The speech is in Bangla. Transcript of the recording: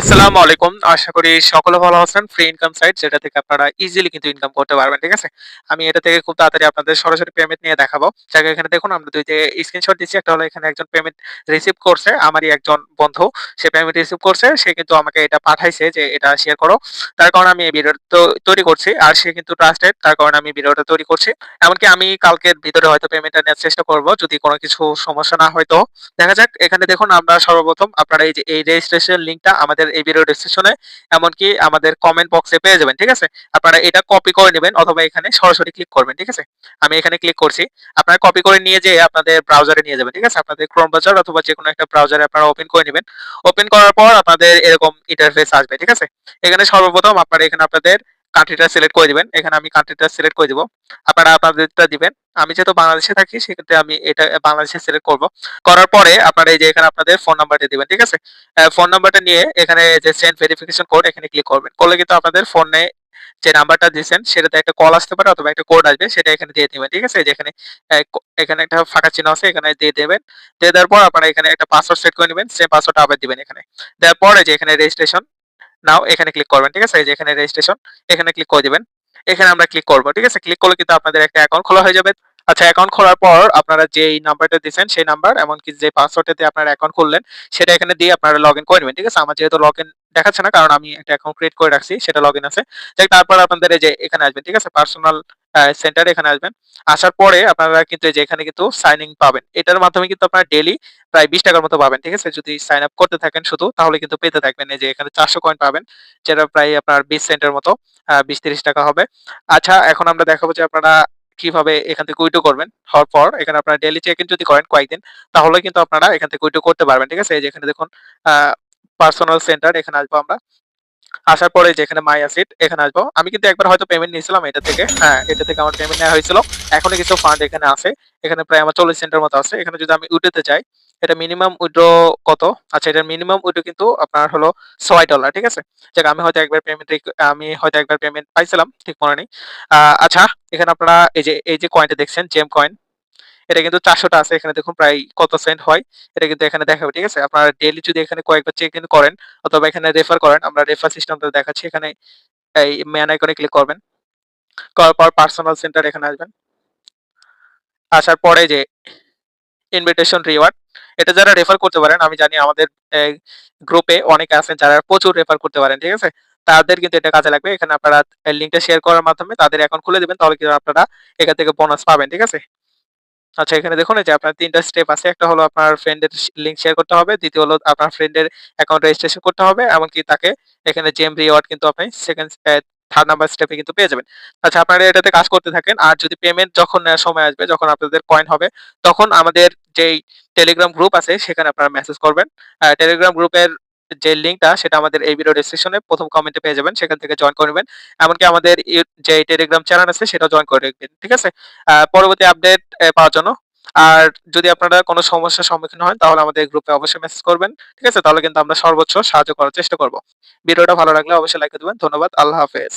আসসালামু আলাইকুম। আশা করি সকলে ভালো আছেন। ফ্রি ইনকাম সাইট যেটা থেকে আপনারা ইজিলি কিন্তু ইনকাম করতে পারবেন। ঠিক আছে? আমি এটা থেকে খুব তাড়াতাড়ি আপনাদের সরাসরি পেমেন্ট নিয়ে দেখাবো। যাকে, এখানে দেখুন, আমরা ২ তে স্ক্রিনশট দিচ্ছি। একটা হলো এখানে একজন পেমেন্ট রিসিভ করছে। আমারই একজন বন্ধু। সে পেমেন্ট রিসিভ করছে। সে কিন্তু আমাকে এটা পাঠাইছে যে এটা শেয়ার করো। তার কারণে আমি এই ভিডিওটা তৈরি করছি। আর সে কিন্তু ট্রাস্টেড তার কারণে আমি ভিডিওটা তৈরি করছি। এমনকি আমি কালকের ভিতরে হয়তো পেমেন্টটা নেওয়ার চেষ্টা করব। যদি কোন কিছু সমস্যা না হয় তো। দেখা যাক, এখানে দেখুন, আমরা সর্বপ্রথম আপনারা এই যে, এই রেজিস্ট্রেশন লিংকটা আমাদের এই ভিডিও ডিসক্রিপশনে এমনকি আমাদের কমেন্ট বক্সে পেয়ে যাবেন। ঠিক আছে? আপনারা এটা কপি করে নেবেন অথবা এখানে সরাসরি ক্লিক করবেন। ঠিক আছে? আমি এখানে ক্লিক করছি। আপনারা কপি করে নিয়ে যেয়ে আপনাদের ব্রাউজারে নিয়ে যাবেন। ঠিক আছে? আপনাদের ক্রোম ব্রাউজার অথবা যে কোনো একটা ব্রাউজারে আপনারা ওপেন করে নেবেন ওপেন করার পর আপনাদের এরকম ইন্টারফেস আসবে। ঠিক আছে? এখানে সর্বপ্রথম আপনারা এখানে আপনাদের কান্ট্রিটা সিলেক্ট করে দিবেন। এখানে আমি কান্ট্রিটা সিলেক্ট করে দিব। আপনারা আপনাদেরটা দিবেন। আমি যেহেতু বাংলাদেশে থাকি, সেক্ষেত্রে আমি এটা বাংলাদেশে সিলেক্ট করব। করার পরে আপনারা এই যে এখানে আপনাদের ফোন নাম্বারটা দিবেন। ঠিক আছে? ফোন নাম্বারটা নিয়ে এখানে যে সেন্ড ভেরিফিকেশন কোড এখানে ক্লিক করবেন। করলে কিন্তু আপনাদের ফোনে যে নাম্বারটা দিয়েছেন, সেটাতে একটা কল আসতে পারে অথবা একটা কোড আসবে, সেটা এখানে দিয়ে দিবেন। ঠিক আছে? যেখানে এখানে একটা ফাঁকা চিহ্ন আছে, এখানে দিয়ে দেবেন। দিয়ে দেওয়ার পর আপনারা এখানে একটা পাসওয়ার্ড সেট করে নিবেন। সেম পাসওয়ার্ডটা আবার দিবেন এখানে। দেওয়ার পরে যে এখানে রেজিস্ট্রেশন নাও এখানে ক্লিক করবেন। ঠিক আছে? যে এখানে রেজিস্ট্রেশন এখানে ক্লিক করে দিবেন। এখানে আমরা ক্লিক করব, ঠিক আছে? ক্লিক করলে কিন্তু আপনাদের একটা অ্যাকাউন্ট খোলা হয়ে যাবে। আচ্ছা অ্যাকাউন্ট খোলার পর আপনারা যেই নাম্বারটা দিয়েছেন সেই নাম্বার এমনকি যে পাসওয়ার্ডটা দিয়ে আপনারা অ্যাকাউন্ট খুললেন, সেটা এখানে দিয়ে আপনারা লগইন করে নেবেন, ঠিক আছে? আমার যেহেতু লগইন দেখাচ্ছে না, কারণ আমি একটা অ্যাকাউন্ট ক্রিয়েট করে রাখছি, সেটা লগইন আছে। যাক, তারপর আপনাদের এই যে এখানে আসবেন। ঠিক আছে? পার্সোনাল সেন্টার এখানে আসবেন। আসার পরে আপনারা কিন্তু যে এখানে কিন্তু সাইন ইন পাবেন। এটার মাধ্যমে কিন্তু আপনারা ডেইলি প্রায় ২০ টাকার মতো পাবেন। ঠিক আছে? যদি সাইন আপ করতে থাকেন শুধু, তাহলে কিন্তু পেতে থাকবেন। এই যে এখানে ৪০০ কয়েন পাবেন। যেটা প্রায় আপনার ২০ সেন্টের মতো আ ২০-৩০ টাকা হবে। আচ্ছা এখন আমরা দেখাবো যে আপনারা কীভাবে এখান থেকে উইডো করবেন। হওয়ার পর এখানে আপনারা ডেলি চেক ইন যদি করেন কয়েকদিন, তাহলে কিন্তু আপনারা এখান থেকে উইডো করতে পারবেন। ঠিক আছে? এই যে এখানে দেখুন পার্সোনাল সেন্টার এখানে আসব আমরা। আসার পরে যে এখানে মাই অ্যাসেট এখানে আসব। আমি কিন্তু একবার হয়তো পেমেন্ট নিয়েছিলাম এটা থেকে। হ্যাঁ, এটা থেকে আমার পেমেন্ট নেওয়া হয়েছিল। এখনও কিছু ফান্ড এখানে আছে। এখানে প্রায় আমার ৪০ সেন্টের মতো আছে। এখানে যদি আমি উইথড্রোতে চাই, এটা মিনিমাম উইথড্র কত? আচ্ছা এটার মিনিমাম উইথড্র কিন্তু আপনার হলো $৬ ঠিক আছে? যাক আমি হয়তো একবার পেমেন্ট আমি হয়তো একবার পেমেন্ট পাইছিলাম। ঠিক মনে নেই। আচ্ছা এখানে আপনারা এই যে এই যে কয়েনটা দেখছেন জেম কয়েন এটা কিন্তু ৪০০ টা আছে। এখানে দেখুন প্রায় কত সেন্ট হয়। এটা কিন্তু এখানে দেখাবে। ঠিক আছে? আপনারা ডেইলি যদি এখানে কয়েকবার চেক ইন করেন অথবা এখানে রেফার করেন, আমরা রেফার সিস্টেমটা দেখাচ্ছি। এখানে এই ম্যান আইকনে ক্লিক করবেন। করার পর পার্সোনাল সেন্টার এখানে আসবেন। আসার পরে যে ইনভিটেশন রিওয়ার্ড এটা যারা রেফার করতে পারেন আমি জানি আমাদের গ্রুপে অনেকে আছেন যারা প্রচুর রেফার করতে পারেন। ঠিক আছে? তাদের কিন্তু এটা কাজে লাগবে। এখানে আপনারা লিংকটা শেয়ার করার মাধ্যমে তাদের অ্যাকাউন্ট খুলে দিবেন তাহলে কিন্তু আপনারা এখান থেকে বোনাস পাবেন। ঠিক আছে? আচ্ছা এখানে দেখুন যে আপনার ৩ টা স্টেপ আছে। একটা হলো আপনার ফ্রেন্ডের লিংক শেয়ার করতে হবে। দ্বিতীয় হলো আপনার ফ্রেন্ডের অ্যাকাউন্ট রেজিস্ট্রেশন করতে হবে। এমনকি তাকে এখানে জেম রিওয়ার্ড কিন্তু আপনি সেকেন্ড থার্ড নাম্বার স্টেপে কিন্তু পেয়ে যাবেন। আচ্ছা আপনারা এটাতে কাজ করতে থাকেন। আর যদি পেমেন্ট যখন সময় আসবে, যখন আপনাদের কয়েন হবে, তখন আমাদের যেই টেলিগ্রাম গ্রুপ আছে সেখানে আপনারা মেসেজ করবেন। টেলিগ্রাম গ্রুপের যে লিংকটা সেটা আমাদের এই ভিডিও ডেসক্রিপশনে প্রথম কমেন্টে পেয়ে যাবেন। সেখান থেকে জয়েন করে নেবেন এমনকি আমাদের যে টেলিগ্রাম চ্যানেল আছে সেটা জয়েন করে রাখবেন। ঠিক আছে? পরবর্তী আপডেট পাওয়ার জন্য। আর যদি আপনারা কোনো সমস্যার সম্মুখীন হন, তাহলে আমাদের গ্রুপে অবশ্যই মেসেজ করবেন। ঠিক আছে? তাহলে কিন্তু আমরা সর্বোচ্চ সাহায্য করার চেষ্টা করব। ভিডিওটা ভালো লাগলে অবশ্যই লাইক দেবেন ধন্যবাদ। আল্লাহ হাফেজ।